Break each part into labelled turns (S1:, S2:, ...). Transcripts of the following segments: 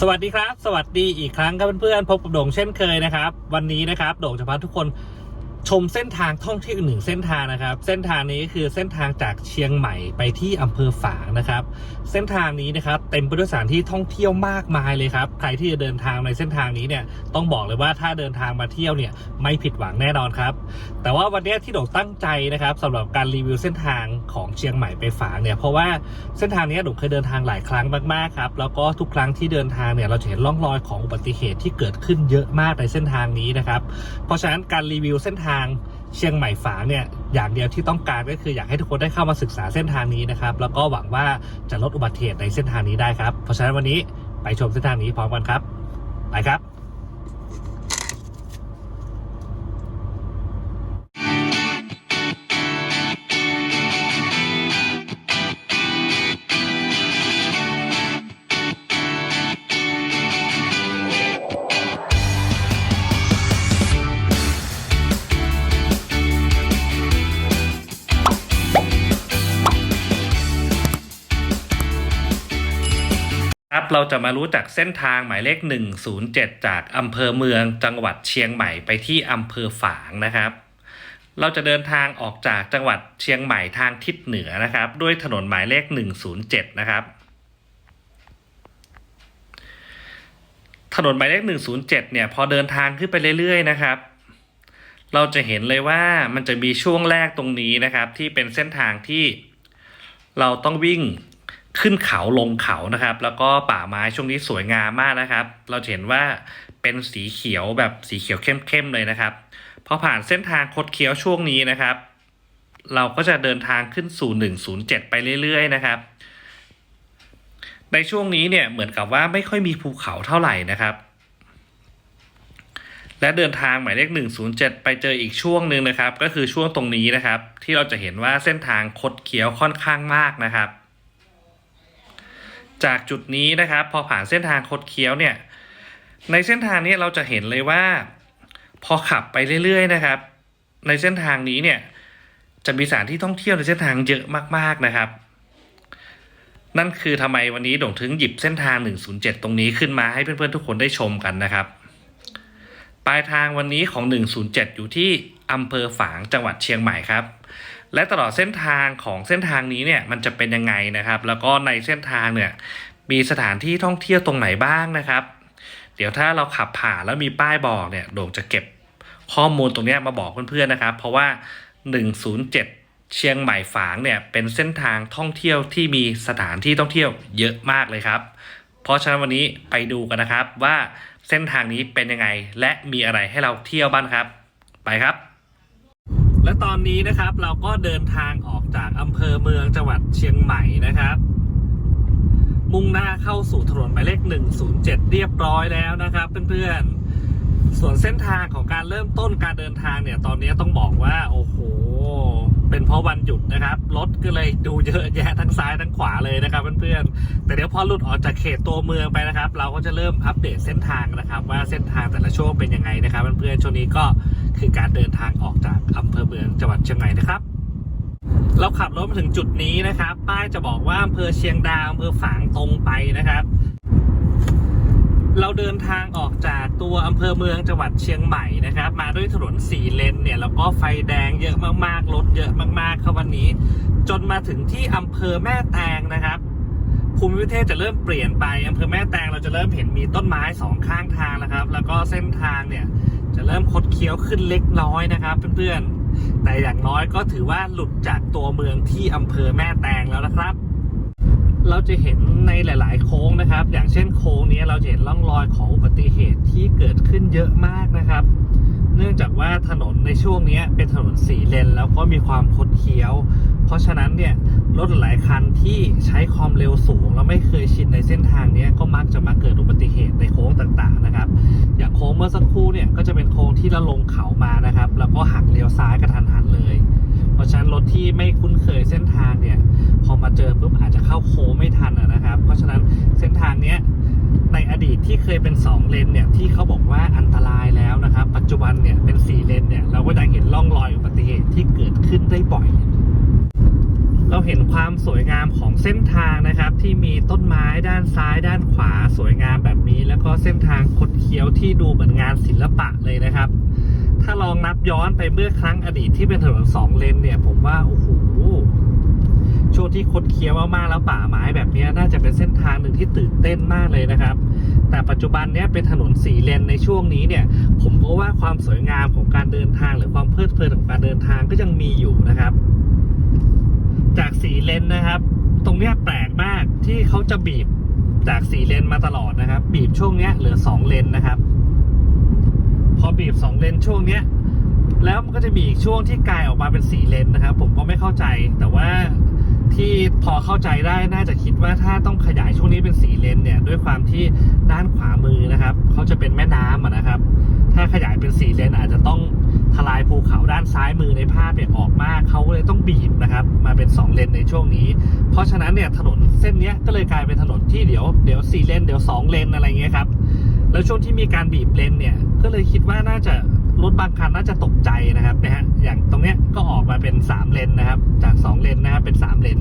S1: สวัสดีครับ สวัสดีอีกครั้งครับเพื่อนๆพบกับโด่งเช่นเคยนะครับ วันนี้นะครับ โด่งจะพาทุกคน ชมเส้นทางท่องเที่ยวหนึ่งเส้นทางนะครับ เส้นทางนี้คือเส้นทางจากเชียงใหม่ไปที่อำเภอฝางนะครับ เส้นทางนี้นะครับเต็มไปด้วยสถานที่ท่องเที่ยวมากมายเลยครับ ใครที่จะเดินทางในเส้นทางนี้เนี่ยต้องบอกเลยว่าถ้าเดินทางมาเที่ยวเนี่ยไม่ผิดหวังแน่นอนครับ แต่ว่าวันนี้ที่โด่งตั้งใจนะครับสำหรับการรีวิวเส้นทางของเชียงใหม่ไปฝางเนี่ยเพราะว่าเส้นทางนี้โด่งเคยเดินทางหลายครั้งมากๆครับแล้วก็ทุกครั้งที่เดินทางเนี่ยเราจะเห็นร่องรอยของอุบัติเหตุที่เกิดขึ้นเยอะมากในเส้นทางนี้นะครับ เพราะฉะนั้นการรีวิวเส้นทางเชียงใหม่ฝางเนี่ยอย่างเดียวที่ต้องการก็คืออยากให้ทุกคนได้เข้ามาศึกษาเส้นทางนี้นะครับ แล้วก็หวังว่าจะลดอุบัติเหตุในเส้นทางนี้ได้ครับ เพราะฉะนั้นวันนี้ไปชมเส้นทางนี้พร้อมกันครับ ไปครับ จะมารู้จักเส้นทางหมายเลข 107 จากอำเภอเมืองจังหวัดเชียงใหม่ไปที่อำเภอฝางนะครับ เราจะเดินทางออกจากจังหวัดเชียงใหม่ทางทิศเหนือนะครับ ด้วยถนนหมายเลข 107 นะครับ ถนนหมายเลข 107 เนี่ยพอเดินทางขึ้นไปเรื่อยๆ นะครับ เราจะเห็นเลยว่ามันจะมีช่วงแรกตรงนี้นะครับ ที่เป็นเส้นทางที่เราต้องวิ่ง ขึ้นเขาลงเขานะครับ แล้วก็ป่าไม้ช่วงนี้สวยงามมากนะครับ เราเห็นว่าเป็นสีเขียวแบบสีเขียวเข้มๆเลยนะครับพอผ่านเส้นทางคดเคี้ยวช่วงนี้นะครับ เราก็จะเดินทางขึ้นสู่ 107 ไปเรื่อยๆนะครับ ในช่วงนี้เนี่ยเหมือนกับว่าไม่ค่อยมีภูเขาเท่าไหร่นะครับ และเดินทางหมายเลข 107 ไปเจออีกช่วงหนึ่งนะครับ ก็คือช่วงตรงนี้นะครับ ที่เราจะเห็นว่าเส้นทางคดเคี้ยวค่อนข้างมากนะครับ จากจุดนี้นะครับ พอผ่านเส้นทางคดเคี้ยวเนี่ย ในเส้นทางนี้เราจะเห็นเลยว่า พอขับไปเรื่อย ๆ นะครับ ในเส้นทางนี้เนี่ย จะมีสถานที่ท่องเที่ยวในเส้นทางเยอะมากๆนะครับ นั่นคือทำไมวันนี้โด่งถึงหยิบเส้นทาง 107 ตรงนี้ขึ้นมาให้เพื่อนๆทุกคนได้ชมกันนะครับ ปลายทางวันนี้ของ 107 อยู่ที่อำเภอฝางจังหวัดเชียงใหม่ครับ และตลอดเส้นทางของเส้นทางนี้เนี่ยมันจะเป็นยังไงนะครับ แล้วก็ในเส้นทางเนี่ยมีสถานที่ท่องเที่ยวตรงไหนบ้างนะครับ เดี๋ยวถ้าเราขับผ่านแล้วมีป้ายบอกเนี่ยโด่งจะเก็บข้อมูลตรงนี้มาบอกเพื่อนๆนะครับ เพราะว่า 107 เชียงใหม่ฝางเนี่ยเป็นเส้นทางท่องเที่ยวที่มีสถานที่ท่องเที่ยวเยอะมากเลยครับ เพราะฉะนั้นวันนี้ไปดูกันนะครับว่าเส้นทางนี้เป็นยังไง และมีอะไรให้เราเที่ยวบ้างครับ ไปครับ และตอนนี้นะครับเราก็เดินทางออกจากอำเภอเมืองจังหวัดเชียงใหม่นะครับ มุ่งหน้าเข้าสู่ถนนหมายเลข 107 เรียบร้อยแล้วนะครับ เพื่อนๆ ส่วนเส้นทางของการเริ่มต้นการเดินทางเนี่ยตอนนี้ต้องบอกว่าโอ้โห เป็นเพราะวันหยุดนะครับรถก็เลยดูเยอะแยะทั้งซ้ายทั้งขวาเลยนะครับเพื่อนๆแต่เดี๋ยวพอหลุดออกจากเขตตัวเมืองไปนะครับ เราก็จะเริ่มอัปเดตเส้นทางนะครับ ว่าเส้นทางแต่ละช่วงเป็นยังไงนะครับเพื่อนๆช่วงนี้ก็คือการเดินทางออกจากอำเภอเจังหวัดเชียงใหม่นะครับ เราขับรถมาถึงจุดนี้นะครับ ป้ายจะบอกว่าอำเภอเชียงดาวอำเภอฝางตรงไปนะครับ เราเดินทางออกจากตัวอำเภอเมืองจังหวัดเชียงใหม่นะครับ มาด้วยถนนสี่เลนเนี่ยแล้วก็ไฟแดงเยอะมากๆรถเยอะมากๆครับวันนี้ จนมาถึงที่อำเภอแม่แตงนะครับภูมิประเทศจะเริ่มเปลี่ยนไปอำเภอแม่แตงเราจะเริ่มเห็นมีต้นไม้สองข้างทางนะครับ แล้วก็เส้นทางเนี่ยจะเริ่มคดเคี้ยวขึ้นเล็กน้อยนะครับ เพื่อนๆ แต่อย่างน้อยก็ถือว่าหลุดจากตัวเมืองที่อำเภอแม่แตงแล้วนะครับ เราจะเห็นในหลาย ๆ โค้งนะครับ อย่างเช่นโค้งนี้เราจะเห็นร่องรอยของอุบัติเหตุที่เกิดขึ้นเยอะมากนะครับ เนื่องจากว่าถนนในช่วงนี้เป็นถนนสีเลนแล้วก็มีความคดเคี้ยว เพราะฉะนั้นเนี่ย รถหลายคันที่ใช้ความเร็วสูง แล้วไม่เคยชินในเส้นทางนี้ก็มักจะมาเกิดอุบัติเหตุในโค้งต่างๆนะครับ อย่างโค้งเมื่อสักครู่เนี่ยก็จะเป็นโค้งที่เราลงเขามานะครับ แล้วก็หักเลี้ยวซ้ายกระทันหันเลย เพราะฉะนั้นรถที่ไม่คุ้นเคยเส้นทางเนี่ยพอมาเจอปุ๊บอาจจะเข้าโค้งไม่ทันนะครับ เพราะฉะนั้นเส้นทางเนี้ยในอดีตที่เคยเป็น 2 เลนเนี่ยที่เขาบอกว่าอันตรายแล้วนะครับ ปัจจุบันเนี่ยเป็น 4 เลนเนี่ยเราก็จะเห็นร่องรอยอุบัติเหตุที่เกิดขึ้นได้บ่อย เราเห็นความสวยงามของเส้นทางนะครับ ที่มีต้นไม้ด้านซ้าย ด้านขวาสวยงามแบบนี้ แล้วก็เส้นทางคดเคี้ยวที่ดูเหมือนงานศิลปะเลยนะครับ ถ้าลองนับย้อนไปเมื่อครั้งอดีตที่เป็นถนนสองเลนเนี่ย ผมว่าโอ้โหช่วงที่คดเคี้ยวมากๆแล้วป่าไม้แบบนี้น่าจะเป็นเส้นทางหนึ่งที่ตื่นเต้นมากเลยนะครับ แต่ปัจจุบันเนี้ยเป็นถนนสี่เลนในช่วงนี้เนี่ย ผมก็ว่าความสวยงามของการเดินทางหรือความเพลิดเพลินของการเดินทางก็ยังมีอยู่นะครับ จากสีเลนนะครับ ตรงเนี้ยแปลกมากที่เขาจะบีบจากสีเลนมาตลอดนะครับ บีบช่วงเนี้ยเหลือสองเลนนะครับ พอบีบสองเลนช่วงเนี้ย แล้วมันก็จะมีอีกช่วงที่กลายออกมาเป็นสีเลนนะครับ ผมก็ไม่เข้าใจ แต่ว่าที่พอเข้าใจได้น่าจะคิดว่าถ้าต้องขยายช่วงนี้เป็นสีเลนเนี่ย ด้วยความที่ด้านขวามือนะครับเขาจะเป็นแม่น้ำนะครับ ถ้าขยายเป็นสีเลนอาจจะต้องทลายภูเขาด้านซ้ายมือในภาพเนี่ยออกมากเขาเลยต้องบีบ นะครับมาเป็นสองเลนในช่วงนี้ เพราะฉะนั้นเนี่ยถนนเส้นนี้ก็เลยกลายเป็นถนนที่เดี๋ยวเดี๋ยวสี่เลนเดี๋ยวสองเลนอะไรเงี้ยครับแล้วช่วงที่มีการบีบเลนเนี่ยก็เลยคิดว่าน่าจะรถบางคันน่าจะตกใจนะครับนะฮะอย่างตรงเนี้ยก็ออกมาเป็นสามเลนนะครับ จากสองเลนนะครับเป็นสามเลน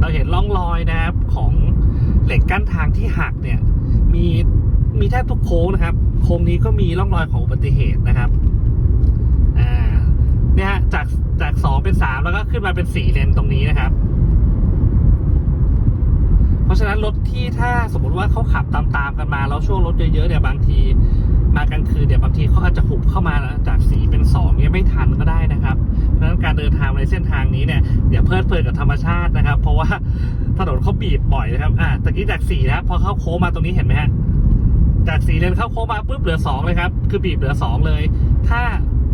S1: เราเห็นร่องรอยนะครับของเหล็กกั้นทางที่หักเนี่ยมีมีแทบทุกโค้งนะครับ โค้งนี้ก็มีร่องรอยของอุบัติเหตุนะครับ อ่า เนี่ยฮะจาก จากสองเป็นสามแล้วก็ขึ้นมาเป็นสี่เลนตรงนี้นะครับ เพราะฉะนั้นรถที่ถ้าสมมติว่าเขาขับตามๆกันมาแล้วช่วงรถเยอะๆเนี่ยบางทีมากลางคืนเนี่ยบางทีเขาอาจจะหุบเข้ามาจากสีเป็นสองเนี่ยไม่ทันก็ได้นะครับ เพราะฉะนั้นการเดินทางในเส้นทางนี้เนี่ยอย่าเพลิดเพลินกับธรรมชาตินะครับ เพราะว่าถนนเขาบีบบ่อยนะครับอ่าตะกี้จากสี่นะพอเข้าโค้งมาตรงนี้เห็นไหมฮะจากสี่เลนเข้าโค้งมาปุ๊บเหลือสองเลยครับ คือบีบเหลือสองเลย ถ้า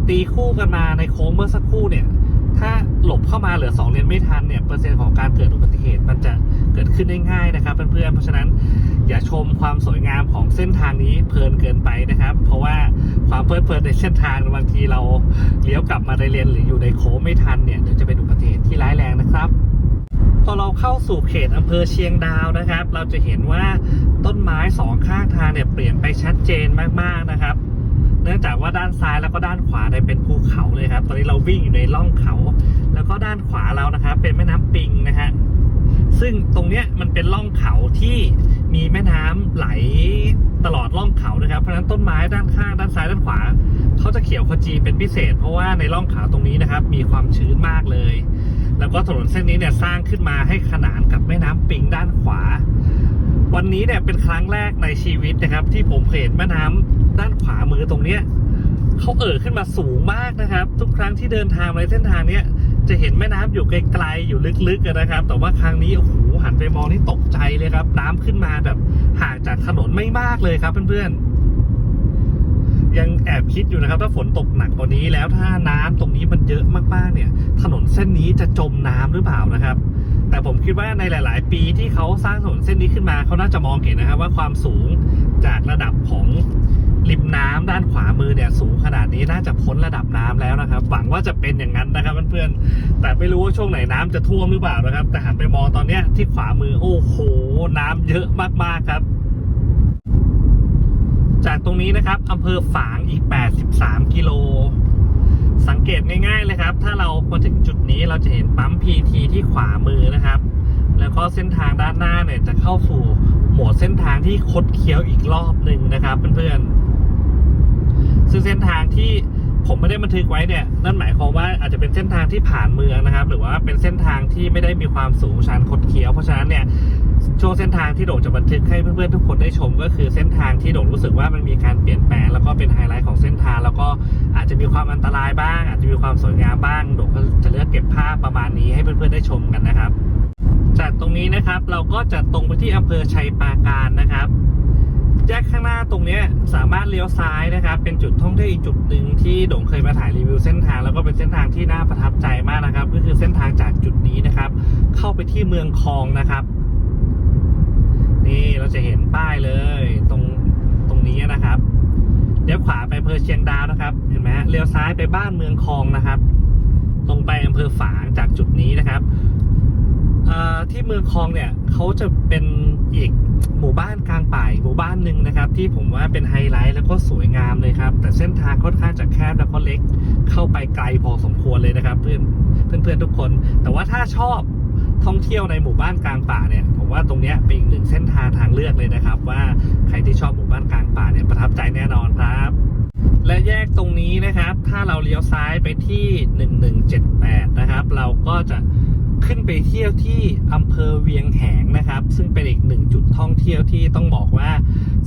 S1: ตีคู่กันมาในโค้งเมื่อสักครู่เนี่ย ถ้าหลบเข้ามาเหลือ 2 เลนไม่ทันเนี่ยเปอร์เซ็นต์ของการเกิดอุบัติเหตุมันจะเกิดขึ้นได้ง่ายนะครับเพื่อนๆเพราะฉะนั้นอย่าชมความสวยงามของเส้นทางนี้เพลินเกินไปนะครับ เพราะว่าความเพลิดเพลินในเส้นทางบางทีเราเลี้ยวกลับมาในเลนหรืออยู่ในโค้งไม่ทันเนี่ยเดี๋ยวจะเป็นอุบัติเหตุที่ร้ายแรงนะครับพอเราเข้าสู่เขตอำเภอเชียงดาวนะครับ เราจะเห็นว่าต้นไม้สองข้างทางเนี่ยเปลี่ยนไปชัดเจนมากๆนะครับ เนื่องจากว่าด้านซ้ายแล้วก็ด้านขวาเนี่ยเป็นภูเขาเลยครับ ตอนนี้เราวิ่งอยู่ในร่องเขา แล้วก็ด้านขวาเรานะครับเป็นแม่น้ำปิงนะฮะซึ่งตรงเนี้ยมันเป็นร่องเขาที่มีแม่น้ำไหลตลอดร่องเขานะครับ เพราะฉะนั้นต้นไม้ด้านข้างด้านซ้ายด้านขวาเขาจะเขียวขจีเป็นพิเศษ เพราะว่าในร่องเขาตรงนี้นะครับ มีความชื้นมากเลย แล้วก็ถนนเส้นนี้เนี่ยสร้างขึ้นมาให้ขนานกับแม่น้ำปิงด้านขวา วันนี้เนี่ยเป็นครั้งแรกในชีวิตนะครับ ที่ผมเห็นแม่น้ำ ด้านขวามือตรงเนี้ยเขาเอ่อขึ้นมาสูงมากนะครับ ทุกครั้งที่เดินทางในเส้นทางเนี้ยจะเห็นแม่น้ำอยู่ไกลๆอยู่ลึกๆนะครับ แต่ว่าครั้งนี้โอ้โหหันไปมองนี่ตกใจเลยครับ น้ำขึ้นมาแบบห่างจากถนนไม่มากเลยครับเพื่อนๆ ยังแอบคิดอยู่นะครับ ถ้าฝนตกหนักกว่านี้แล้วถ้าน้ำตรงนี้มันเยอะมากๆเนี่ย ถนนเส้นนี้จะจมน้ำหรือเปล่านะครับ แต่ผมคิดว่าในหลาย ๆ ปีที่เขาสร้างถนนเส้นนี้ขึ้นมาเขาน่าจะมองเห็นนะครับว่าความสูงจากระดับของ ริมน้ำด้านขวามือเนี่ยสูงขนาดนี้น่าจะพ้นระดับน้ำแล้วนะครับ หวังว่าจะเป็นอย่างนั้นนะครับเพื่อนๆแต่ไม่รู้ว่าช่วงไหนน้ำจะท่วมหรือเปล่านะครับ แต่หันไปมองตอนเนี้ยที่ขวามือโอ้โห น้ำเยอะมากๆครับ จากตรงนี้นะครับอำเภอฝางอีก 83 กิโลสังเกตง่ายๆเลยครับ ถ้าเรามาถึงจุดนี้เราจะเห็นปั๊ม PT ที่ขวามือนะครับ แล้วก็เส้นทางด้านหน้าเนี่ยจะเข้าสู่โหมดเส้นทางที่คดเคี้ยวอีกรอบหนึ่งนะครับเพื่อนๆ ซึ่งเส้นทางที่ผมไม่ได้บันทึกไว้เนี่ยนั่นหมายความว่าอาจจะเป็นเส้นทางที่ผ่านเมืองนะครับ หรือว่าเป็นเส้นทางที่ไม่ได้มีความสูงชันคดเคี้ยวเพราะฉะนั้นเนี่ยช่วงเส้นทางที่โด่งจะบันทึกให้เพื่อนๆทุกคนได้ชม ก็คือเส้นทางที่โด่งรู้สึกว่ามันมีการเปลี่ยนแปลงแล้วก็เป็นไฮไลท์ของเส้นทาง แล้วก็อาจจะมีความอันตรายบ้าง อาจจะมีความสวยงามบ้างโด่งก็จะเลือกเก็บภาพประมาณนี้ให้เพื่อนๆได้ชมกันนะครับ จากตรงนี้นะครับเราก็จะตรงไปที่อำเภอชัยปราการนะครับ แยกข้างหน้าตรงนี้สามารถเลี้ยวซ้ายนะครับ เป็นจุดท่องเที่ยวอีกจุดหนึ่งที่โด่งเคยมาถ่ายรีวิวเส้นทางแล้วก็เป็นเส้นทางที่น่าประทับใจมากนะครับ ก็คือเส้นทางจากจุดนี้นะครับ เข้าไปที่เมืองคลองนะครับ นี่เราจะเห็นป้ายเลย ตรงตรงนี้นะครับเลี้ยวขวาไปอำเภอเชียงดาวนะครับ เห็นไหมเลี้ยวซ้ายไปบ้านเมืองคลองนะครับ ตรงไปอำเภอฝางจากจุดนี้นะครับที่เมืองคลองเนี่ยเขาจะเป็น อีกหมู่บ้านกลางป่าหมู่บ้านหนึ่งนะครับ ที่ผมว่าเป็นไฮไลท์แล้วก็สวยงามเลยครับ แต่เส้นทางค่อนข้างจะแคบแล้วก็เล็กเข้าไปไกลพอสมควรเลยนะครับ เพื่อนเพื่อนๆทุกคน แต่ว่าถ้าชอบท่องเที่ยวในหมู่บ้านกลางป่าเนี่ยผมว่าตรงนี้เป็นอีกหนึ่งเส้นทางทางเลือกเลยนะครับ ว่าใครที่ชอบหมู่บ้านกลางป่าเนี่ยประทับใจแน่นอนครับ และแยกตรงนี้นะครับ ถ้าเราเลี้ยวซ้ายไปที่ 1178 นะครับ เราก็จะ ขึ้นไปเที่ยวที่อำเภอเวียงแหงนะครับ ซึ่งเป็นอีกหนึ่งจุดท่องเที่ยวที่ต้องบอกว่า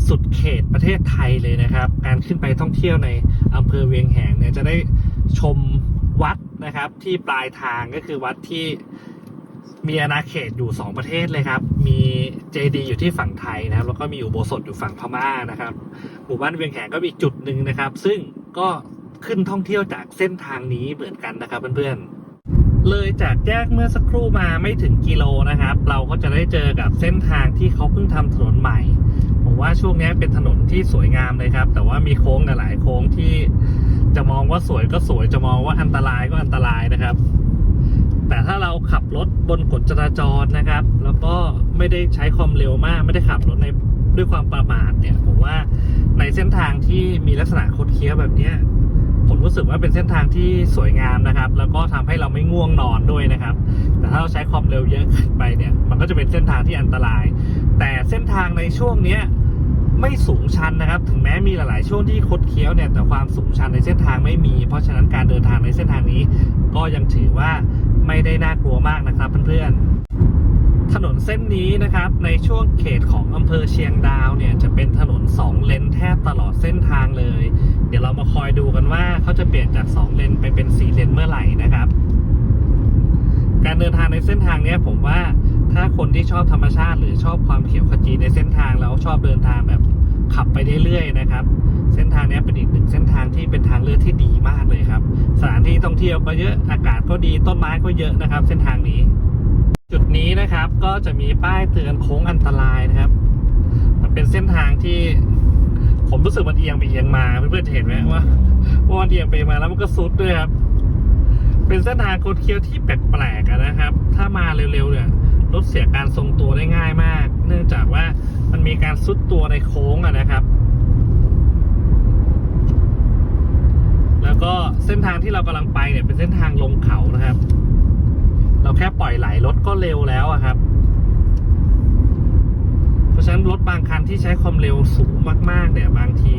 S1: สุดเขตประเทศไทยเลยนะครับ การขึ้นไปท่องเที่ยวในอำเภอเวียงแหงเนี่ยจะได้ชมวัดนะครับที่ปลายทางก็คือวัดที่มีอาณาเขตอยู่ 2 ประเทศเลยครับ มีเจดีย์อยู่ที่ฝั่งไทยนะครับ แล้วก็มีอุโบสถอยู่ฝั่งพม่านะครับ หมู่บ้านเวียงแหงก็มีอีกจุดหนึ่งนะครับ ซึ่งก็ขึ้นท่องเที่ยวจากเส้นทางนี้เหมือนกันนะครับเพื่อนๆ เลยจากแยกเมื่อสักครู่มาไม่ถึงกิโลนะครับ เราก็จะได้เจอกับเส้นทางที่เขาเพิ่งทำถนนใหม่ ผมว่าช่วงนี้เป็นถนนที่สวยงามเลยครับ แต่ว่ามีโค้งหลายโค้งที่จะมองว่าสวยก็สวยจะมองว่าอันตรายก็อันตรายนะครับ แต่ถ้าเราขับรถบนกฎจราจรนะครับ แล้วก็ไม่ได้ใช้ความเร็วมากไม่ได้ขับรถในด้วยความประมาทเนี่ยผมว่าในเส้นทางที่มีลักษณะคดเคี้ยวแบบนี้ ผมรู้สึกว่าเป็นเส้นทางที่สวยงามนะครับ แล้วก็ทำให้เราไม่ง่วงนอนด้วยนะครับ แต่ถ้าเราใช้ความเร็วเยอะไปเนี่ย มันก็จะเป็นเส้นทางที่อันตราย แต่เส้นทางในช่วงเนี้ยไม่สูงชันนะครับ ถึงแม้มีหลาย ๆ ช่วงที่คดเคี้ยวเนี่ย แต่ความสูงชันในเส้นทางไม่มี เพราะฉะนั้นการเดินทางในเส้นทางนี้ ก็ยังถือว่าไม่ได้น่ากลัวมากนะครับเพื่อนๆ ถนนเส้นนี้นะครับ ในช่วงเขตของอำเภอเชียงดาวเนี่ยจะเป็นถนน 2 เลนแทบตลอดเส้นทางเลย เดี๋ยวเรามาคอยดูกันว่าเขาจะเปลี่ยนจาก 2 เลนไปเป็น 4 เลนเมื่อไหร่นะครับ การเดินทางในเส้นทางนี้ผมว่าถ้าคนที่ชอบธรรมชาติ หรือชอบความเขียวขจีในเส้นทางแล้วชอบเดินทางแบบขับไปเรื่อยๆนะครับ เส้นทางนี้เป็นอีกหนึ่งเส้นทางที่เป็นทางเลือกที่ดีมากเลยครับ สถานที่ท่องเที่ยวก็เยอะอากาศก็ดีต้นไม้ก็เยอะนะครับ เส้นทางนี้ จุดนี้นะครับก็จะมีป้ายเตือนโค้งอันตรายนะครับ มันเป็นเส้นทางที่ผมรู้สึกมันเอียงไปเอียงมาเพื่อนๆจะเห็นไหมว่าว่ามันเอียงไปมาแล้วมันก็ซุดด้วยครับ เป็นเส้นทางโคดเคี้ยวที่แปลกๆนะครับ ถ้ามาเร็วๆเนี่ยรถเสียการทรงตัวได้ง่ายมาก เนื่องจากว่ามันมีการซุดตัวในโค้งอะนะครับ แล้วก็เส้นทางที่เรากำลังไปเนี่ยเป็นเส้นทางลงเขานะครับ เราแค่ปล่อยไหลรถก็เร็วแล้วอะครับ เพราะฉะนั้นรถบางคันที่ใช้ความเร็วสูงมาก ๆ เนี่ย บางที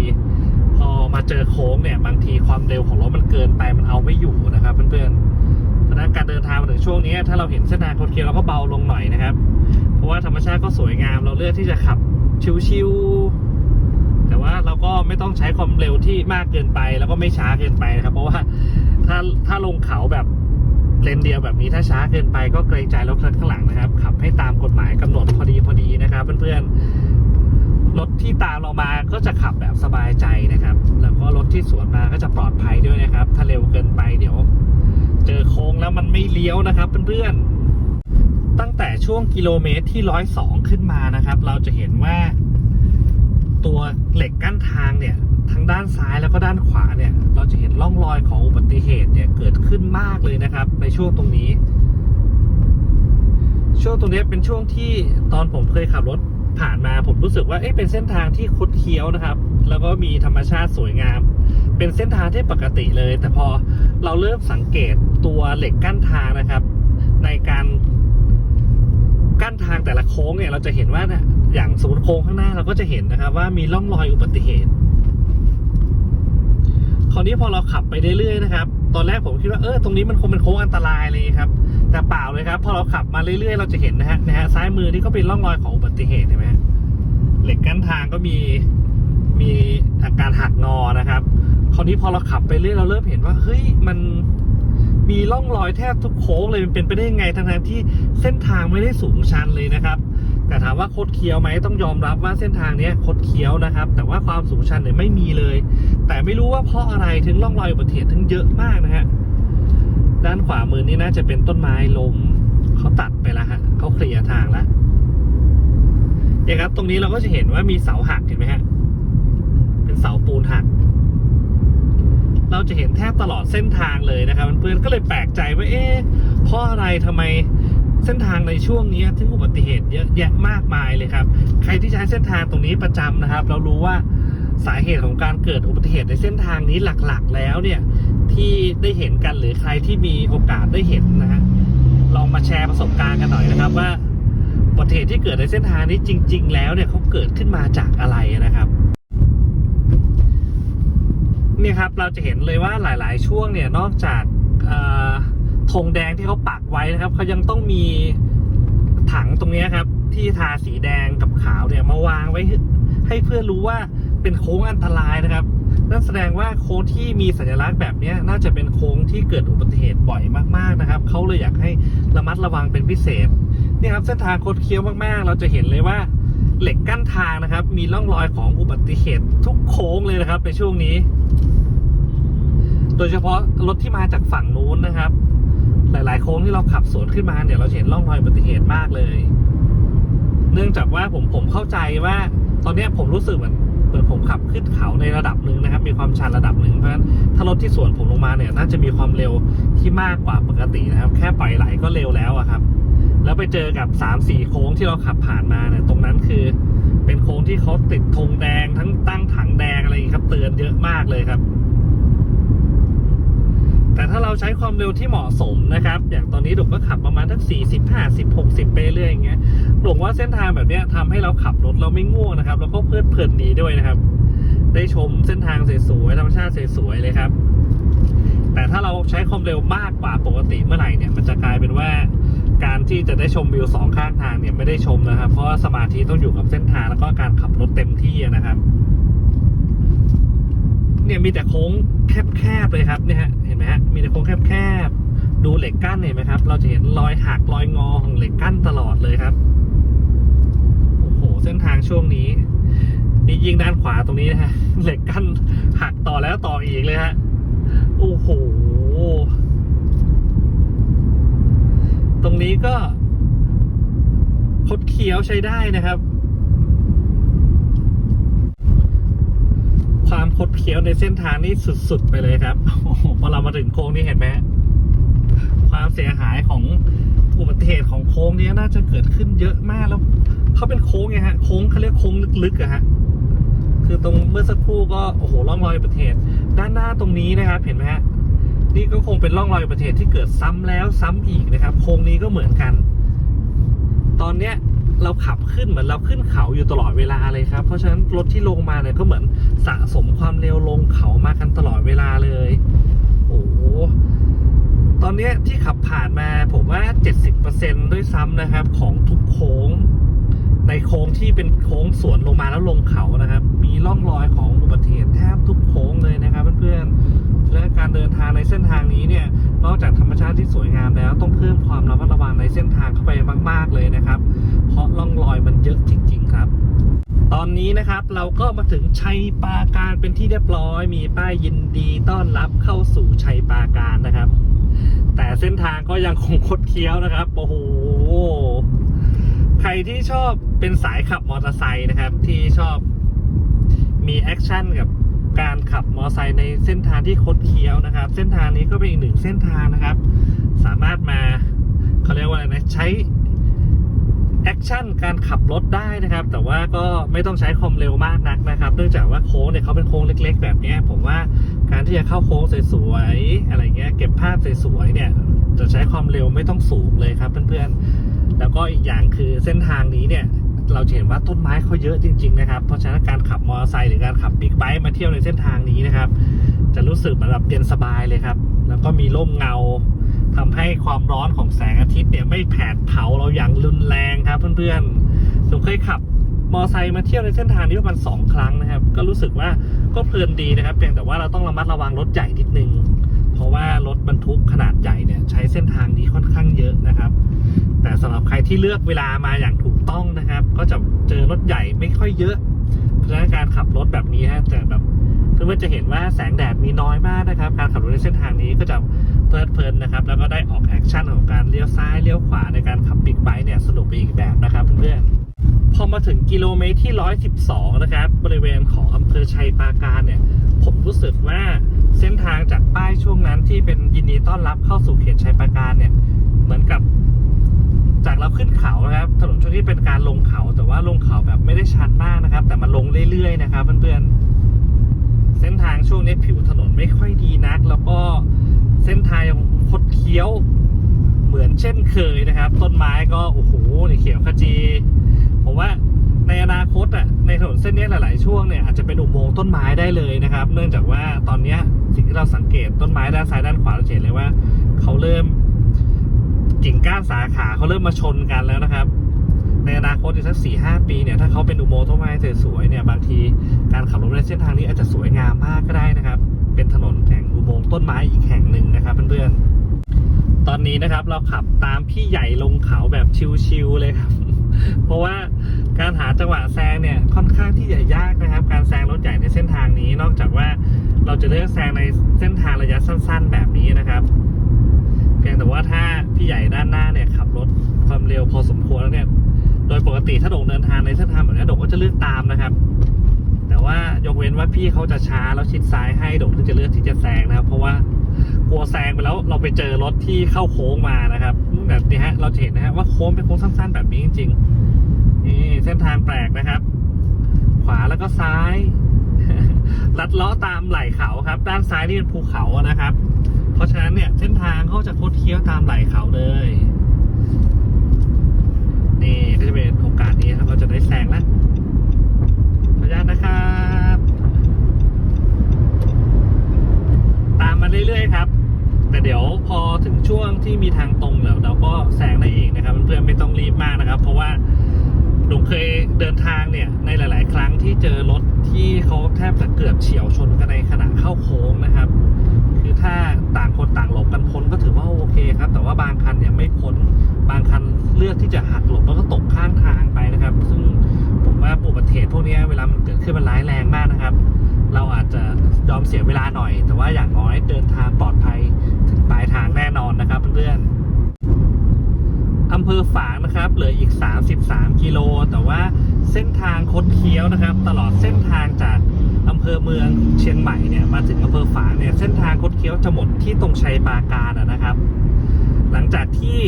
S1: พอมาเจอโค้งเนี่ย บางทีความเร็วของรถมันเกินไปมันเอาไม่อยู่นะครับเพื่อนๆเพราะนั้นการเดินทางมาถึงช่วงนี้ ถ้าเราเห็นเส้นทางคดเคี้ยวเราก็เบาลงหน่อยนะครับ เพราะว่าธรรมชาติก็สวยงาม เราเลือกที่จะขับชิวๆแต่ว่าเราก็ไม่ต้องใช้ความเร็วที่มากเกินไป แล้วก็ไม่ช้าเกินไปนะครับ เพราะว่าถ้าถ้าลงเขาแบบ เลนเดียวแบบนี้ถ้าช้าเกินไปก็เกรงใจรถข้างหลังนะครับ ขับให้ตามกฎหมายกำหนดพอดีพอดีนะครับเพื่อนๆรถที่ตามเรามาก็จะขับแบบสบายใจนะครับ แล้วก็รถที่สวนมาก็จะปลอดภัยด้วยนะครับ ถ้าเร็วเกินไปเดี๋ยว เจอโค้งแล้วมันไม่เลี้ยวนะครับเพื่อนๆตั้งแต่ช่วงกิโลเมตรที่ร้อยสองขึ้นมานะครับ เราจะเห็นว่า ตัวเหล็กกั้นทางเนี่ยทั้งด้านซ้ายแล้วก็ด้านขวาเนี่ยเราจะเห็นร่องรอยของอุบัติเหตุเนี่ยเกิดขึ้นมากเลยนะครับ ในช่วงตรงนี้ ช่วงตรงนี้เป็นช่วงที่ตอนผมเคยขับรถผ่านมาผมรู้สึกว่าเอ๊ะเป็นเส้นทางที่คดเคี้ยวนะครับ แล้วก็มีธรรมชาติสวยงาม เป็นเส้นทางที่ปกติเลย แต่พอเราเริ่มสังเกตตัวเหล็กกั้นทางนะครับ ในการกั้นทางแต่ละโค้งเนี่ยเราจะเห็นว่า อย่างสมมติโค้งข้างหน้าเราก็จะเห็นนะครับ ว่ามีร่องรอยอุบัติเหตุ คราวนี้พอเราขับไปเรื่อยๆนะครับ ตอนแรกผมคิดว่าเออตรงนี้มันคงเป็นโค้งอันตรายเลยครับ แต่เปล่าเลยครับ พอเราขับมาเรื่อยๆ เราจะเห็นนะฮะนะฮะซ้ายมือนี่ก็เป็นร่องรอยของอุบัติเหตุเห็นไหมเหล็กกั้นทางก็มีมีอาการหักงอนะครับ คราวนี้พอเราขับไปเรื่อยเราเริ่มเห็นว่าเฮ้ยมันมีร่องรอยแทบทุกโค้งเลยมันเป็นไปได้ยังไงทั้งๆที่เส้นทางไม่ได้สูงชันเลยนะครับ แต่ถามว่าคดเคี้ยวไหมต้องยอมรับว่าเส้นทางนี้ยคดเคี้ยวนะครับ แต่ว่าความสูงชันเนี่ยไม่มีเลย แต่ไม่รู้ว่าเพราะอะไรถึงร่องรอยอุบัติเหตุถึงเยอะมากนะฮะด้านขวามือนี่น่าจะเป็นต้นไม้ล้มเขาตัดไปแล้วฮะเขาเคลียร์ทางแล้วเนี่ยครับ ตรงนี้เราก็จะเห็นว่ามีเสาหักเห็นไหมฮะเป็นเสาปูนหัก เราจะเห็นแทบตลอดเส้นทางเลยนะครับเพื่อนๆก็เลยแปลกใจว่าเอ๊ะเพราะอะไรทำไม เส้นทางในช่วงนี้ถึงอุบัติเหตุเยอะแยะมากมายเลยครับ ใครที่ใช้เส้นทางตรงนี้ประจำนะครับ เรารู้ว่าสาเหตุของการเกิดอุบัติเหตุในเส้นทางนี้หลักๆ แล้วเนี่ยที่ได้เห็นกันหรือใครที่มีโอกาสได้เห็นนะฮะลองมาแชร์ประสบการณ์กันหน่อยนะครับว่าอุบัติเหตุที่เกิดในเส้นทางนี้จริง ๆ แล้วเนี่ยเขาเกิดขึ้นมาจากอะไรนะครับเนี่ยครับเราจะเห็นเลยว่าหลาย ๆ ช่วงเนี่ยนอกจากอ ธงแดงที่เขาปักไว้นะครับเขายังต้องมีถังตรงนี้ครับ ที่ทาสีแดงกับขาวเนี่ยมาวางไว้ให้เพื่อรู้ว่าเป็นโค้งอันตรายนะครับ นั่นแสดงว่าโค้งที่มีสัญลักษณ์แบบนี้น่าจะเป็นโค้งที่เกิดอุบัติเหตุบ่อยมากๆนะครับเขาเลยอยากให้ระมัดระวังเป็นพิเศษเนี่ยครับเส้นทางโคดเคี้ยวมากๆ เราจะเห็นเลยว่าเหล็กกั้นทางนะครับ มีร่องรอยของอุบัติเหตุทุกโค้งเลยนะครับในช่วงนี้ โดยเฉพาะรถที่มาจากฝั่งนู้นนะครับ หลาย ๆ โค้งที่เราขับสวนขึ้นมาเนี่ยเราเห็นร่องรอยอุบัติเหตุมากเลย เนื่องจากว่าผมผมเข้าใจว่า ตอนนี้ผมรู้สึกเหมือนเหมือนผมขับขึ้นเขาในระดับหนึ่งนะครับ มีความชันระดับหนึ่งเพราะฉะนั้นถ้ารถที่สวนผมลงมาเนี่ยน่าจะมีความเร็วที่มากกว่าปกตินะครับ แค่ปล่อยไหลก็เร็วแล้วอะครับ แล้วไปเจอกับ3ามสี่โค้งที่เราขับผ่านมาเนี่ยตรงนั้นคือ เป็นโค้งที่เขาติดธงแดงทั้งตั้งถังแดงอะไรอย่างนี้ครับ เตือนเยอะมากเลยครับ แต่ถ้าเราใช้ความเร็วที่เหมาะสมนะครับ อย่างตอนนี้ดุกก็ขับประมาณทั้ง40 50 60 ไปเรื่อยอย่างเงี้ยดุกว่าเส้นทางแบบเนี้ยทำให้เราขับรถเราไม่ง่วงนะครับ แล้วก็เพลิดเพลินดีด้วยนะครับ ได้ชมเส้นทางสวยๆธรรมชาติสวยๆเลยครับ แต่ถ้าเราใช้ความเร็วมากกว่าปกติเมื่อไหร่เนี่ยมันจะกลายเป็นว่าการที่จะได้ชมวิวสองข้างทางเนี่ยไม่ได้ชมนะครับ เพราะว่าสมาธิต้องอยู่กับเส้นทางแล้วก็การขับรถเต็มที่นะครับ เนี่ยมีแต่โค้งแคบๆเลยครับเนี่ยฮะ ไหมฮะมีแต่โค้งแคบๆดูเหล็กกั้นเห็นไหมครับ เราจะเห็นรอยหักรอยงอของเหล็กกั้นตลอดเลยครับโอ้โหเส้นทางช่วงนี้นี่ยิงด้านขวาตรงนี้นะฮะเหล็กกั้นหักต่อแล้วต่ออีกเลยฮะโอ้โหตรงนี้ก็คดเคี้ยวใช้ได้นะครับ ความคดเคี้ยวในเส้นทางนี่สุด ๆ ไปเลยครับโอ้โหพอเรามาถึงโค้งนี้เห็นไหมความเสียหายของอุบัติเหตุของโค้งนี้น่าจะเกิดขึ้นเยอะมากแล้วเขาเป็นโค้งไงฮะโค้งเขาเรียกโค้งลึกๆอะฮะคือตรงเมื่อสักครู่ก็โอ้โหร่องรอยอุบัติเหตุด้านหน้าตรงนี้นะครับ เห็นไหมฮะนี่ก็คงเป็นร่องรอยอุบัติเหตุที่เกิดซ้ำแล้วซ้ำอีกนะครับ โค้งนี้ก็เหมือนกัน ตอนเนี้ย เราขับขึ้นเหมือนเราขึ้นเขาอยู่ตลอดเวลาเลยครับ เพราะฉะนั้นรถที่ลงมาเนี่ยก็เหมือนสะสมความเร็วลงเขามากันตลอดเวลาเลย โอ้โหตอนนี้ที่ขับผ่านมาผมว่า 70%ด้วยซ้ำนะครับ ของทุกโค้ง ในโค้งที่เป็นโค้งสวนลงมาแล้วลงเขานะครับ มีร่องรอยของอุบัติเหตุแทบทุกโค้งเลยนะครับเพื่อนๆและการเดินทางในเส้นทางนี้เนี่ย นอกจากธรรมชาติที่สวยงามแล้วต้องเพิ่มความระมัดระวังในเส้นทางเข้าไปมาก ๆ เลยนะครับ เพราะร่องรอยมันเยอะจริง ๆ ครับ ตอนนี้นะครับเราก็มาถึงชัยปราการเป็นที่เรียบร้อย มีป้ายยินดีต้อนรับเข้าสู่ชัยปราการนะครับ แต่เส้นทางก็ยังคงคดเคี้ยวนะครับโอ้โหใครที่ชอบเป็นสายขับมอเตอร์ไซค์นะครับ ที่ชอบมีแอคชั่นกับ การขับมอเตอร์ไซค์ในเส้นทางที่คดเคี้ยวนะครับ เส้นทางนี้ก็เป็นอีกหนึ่งเส้นทางนะครับ สามารถมาเขาเรียกว่าอะไรนะใช้แอคชั่นการขับรถได้นะครับ แต่ว่าก็ไม่ต้องใช้ความเร็วมากนักนะครับ เนื่องจากว่าโค้งเนี่ยเขาเป็นโค้งเล็ก ๆ แบบนี้ผมว่าการที่จะเข้าโค้งสวยๆอะไรเงี้ยเก็บภาพสวยๆเนี่ยจะใช้ความเร็วไม่ต้องสูงเลยครับเพื่อนๆแล้วก็อีกอย่างคือเส้นทางนี้เนี่ย เราเห็นว่าต้นไม้เขาเยอะจริง ๆ นะครับ เพราะฉะนั้นการขับมอเตอร์ไซค์หรือการขับบิ๊กไบค์มาเที่ยวในเส้นทางนี้นะครับ จะรู้สึกเหมือนแบบเย็นสบายเลยครับ แล้วก็มีร่มเงาทำให้ความร้อนของแสงอาทิตย์เนี่ยไม่แผดเผาเราอย่างรุนแรงครับ เพื่อนๆผมเคยขับมอเตอร์ไซค์มาเที่ยวในเส้นทางนี้ประมาณสองครั้งนะครับ ก็รู้สึกว่าก็เพลินดีนะครับ เพียงแต่ว่าเราต้องระมัดระวังรถใหญ่นิดนึง เพราะว่ารถบรรทุกขนาดใหญ่เนี่ยใช้เส้นทางนี้ค่อนข้างเยอะนะครับ แต่สำหรับใครที่เลือกเวลามาอย่างถูกต้องนะครับ ก็จะเจอรถใหญ่ไม่ค่อยเยอะ เพราะฉะนั้นการขับรถแบบนี้ฮะจะแบบเพื่อนๆจะเห็นว่าแสงแดดมีน้อยมากนะครับ การขับรถในเส้นทางนี้ก็จะเพลิดเพลินนะครับ แล้วก็ได้ออกแอคชั่นของการเลี้ยวซ้ายเลี้ยวขวาในการขับบิ๊กไบค์เนี่ยสนุกไปอีกแบบนะครับเพื่อนๆพอมาถึงกิโลเมตรที่ 112 นะครับ บริเวณของอำเภอชัยปราการเนี่ย ผมรู้สึกว่า เส้นทางจากป้ายช่วงนั้นที่เป็นยินดีต้อนรับเข้าสู่เขตชัยปราการเนี่ย เหมือนกับจากเราขึ้นเขานะครับ ถนนช่วงนี้เป็นการลงเขา แต่ว่าลงเขาแบบไม่ได้ชันมากนะครับ แต่มันลงเรื่อยๆนะครับเพื่อนๆเส้นทางช่วงนี้ผิวถนนไม่ค่อยดีนัก แล้วก็เส้นทางยังคดเคี้ยวเหมือนเช่นเคยนะครับ ต้นไม้ก็โอ้โหนี่เขียวขจีผมว่า ในอนาคตอะในถนนเส้นนี้หลาย ๆ ช่วงเนี่ยอาจจะเป็นอุโมงค์ต้นไม้ได้เลยนะครับ เนื่องจากว่าตอนนี้สิ่งที่เราสังเกตต้นไม้ด้านซ้ายด้านขวาเราเห็นเลยว่าเขาเริ่มกิ่งก้านสาขาเขาเริ่มมาชนกันแล้วนะครับ ในอนาคตอีกสักสี่ห้าปีเนี่ยถ้าเขาเป็นอุโมงค์ต้นไม้สวยๆเนี่ยบางทีการขับรถในเส้นทางนี้อาจจะสวยงามมากก็ได้นะครับ เป็นถนนแห่งอุโมงค์ต้นไม้อีกแห่งหนึ่งนะครับเพื่อนๆตอนนี้นะครับเราขับตามพี่ใหญ่ลงเขาแบบชิวๆเลยครับ เพราะว่า การหาจังหวะแซงเนี่ยค่อนข้างที่จะยากนะครับ การแซงรถใหญ่ในเส้นทางนี้ นอกจากว่าเราจะเลือกแซงในเส้นทางระยะสั้น ๆ แบบนี้นะครับเพียงแต่ว่าถ้าพี่ใหญ่ด้านหน้าเนี่ยขับรถความเร็วพอสมควรแล้วเนี่ย โดยปกติถ้าโด่งเดินทางในเส้นทางแบบนี้โด่งก็จะเลือกตามนะครับ แต่ว่ายกเว้นว่าพี่เขาจะช้าแล้วชิดซ้ายให้โด่งถึงจะเลือกที่จะแซงนะครับ เพราะว่ากลัวแซงไปแล้วเราไปเจอรถที่เข้าโค้งมานะครับแบบนี้ฮะเราจะเห็นนะฮะว่าโค้งเป็นโค้งสั้น ๆ แบบนี้จริง ๆ นี่เส้นทางแปลกนะครับ ขวาแล้วก็ซ้ายลัดเลาะตามไหล่เขาครับ ด้านซ้ายนี่เป็นภูเขานะครับ เพราะฉะนั้นเนี่ยเส้นทางเขาจะคดเคี้ยวตามไหล่เขาเลย นี่ก็จะเป็นโอกาสนี้ครับเราจะได้แซงแล้วขออนุญาตนะครับ ตามมาเรื่อยๆครับ แต่เดี๋ยวพอถึงช่วงที่มีทางตรงแล้วเราก็แซงได้เองนะครับเพื่อนๆไม่ต้องรีบมากนะครับ เพราะว่าหนูเคยเดินทางเนี่ยในหลาย ๆ ครั้งที่เจอรถที่เขาแทบจะเกือบเฉียวชนกันในขณะเข้าโค้งนะครับ คือถ้าต่างคนต่างหลบกันพ้นก็ถือว่าโอเคครับ แต่ว่าบางคันเนี่ยไม่พ้นบางคันเลือกที่จะหักหลบแล้วก็ตกข้างทางไปนะครับ ซึ่งผมว่าอุบัติเหตุพวกนี้เวลามันเกิดขึ้นมันร้ายแรงมากนะครับ เราอาจจะยอมเสียเวลาหน่อย แต่ว่าอย่างน้อยเดินทางปลอดภัยถึงปลายทางแน่นอนนะครับเพื่อนๆอำเภอฝางนะครับเหลืออีก 33 กิโล แต่ว่าเส้นทางคดเคี้ยวนะครับ ตลอดเส้นทางจากอำเภอเมืองเชียงให มาถึงอำเภอฝางเนี่ยเส้นทางคดเคี้ยวจะหมดที่ตรงชัยปาการะนะครับ หลังจากที่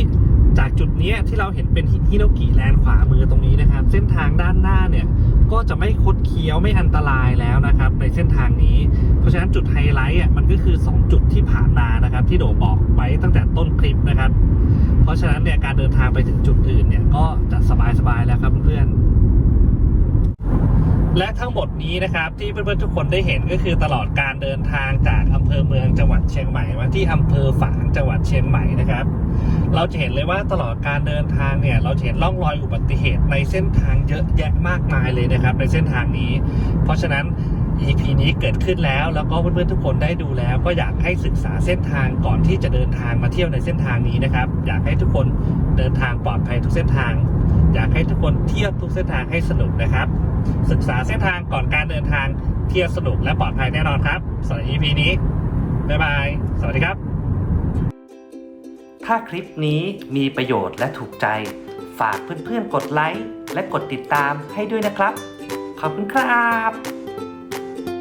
S1: จากจุดนี้ที่เราเห็นเป็นฮิโนกิแลนด์ขวามือตรงนี้นะครับ เส้นทางด้านหน้าเนี่ยก็จะไม่คดเคี้ยวไม่อันตรายแล้วนะครับ ในเส้นทางนี้ เพราะฉะนั้นจุดไฮไลท์อะมันก็คือ 2 จุดที่ผ่านมานะครับ ที่โดบอกไว้ตั้งแต่ต้นคลิปนะครับ เพราะฉะนั้นเนี่ยการเดินทางไปถึงจุดอื่นเนี่ยก็จะสบายๆแล้วครับเพื่อนๆ และทั้งหมดนี้นะครับที่เพื่อนๆทุกคนได้เห็นก็คือตลอดการเดินทางจากอำเภอเมืองจังหวัดเชียงใหม่มาที่อำเภอฝางจังหวัดเชียงใหม่นะครับ เราจะเห็นเลยว่าตลอดการเดินทางเนี่ยเราจะเห็นร่องรอยอุบัติเหตุในเส้นทางเยอะแยะมากมายเลยนะครับ ในเส้นทางนี้ เพราะฉะนั้น EP นี้เกิดขึ้นแล้วแล้วก็เพื่อนๆทุกคนได้ดูแล้ว ก็อยากให้ศึกษาเส้นทางก่อนที่จะเดินทางมาเที่ยวในเส้นทางนี้นะครับ อยากให้ทุกคนเดินทางปลอดภัยทุกเส้นทาง อยากให้ทุกคนเที่ยวทุกเส้นทางให้สนุกนะครับ ศึกษาเส้นทางก่อนการเดินทางเที่ยวสนุกและปลอดภัยแน่นอนครับสำหรับ EP นี้ บ๊ายบาย สวัสดีครับ ถ้าคลิปนี้มีประโยชน์และถูกใจ ฝากเพื่อนๆกดไลค์และกดติดตามให้ด้วยนะครับ ขอบคุณครับ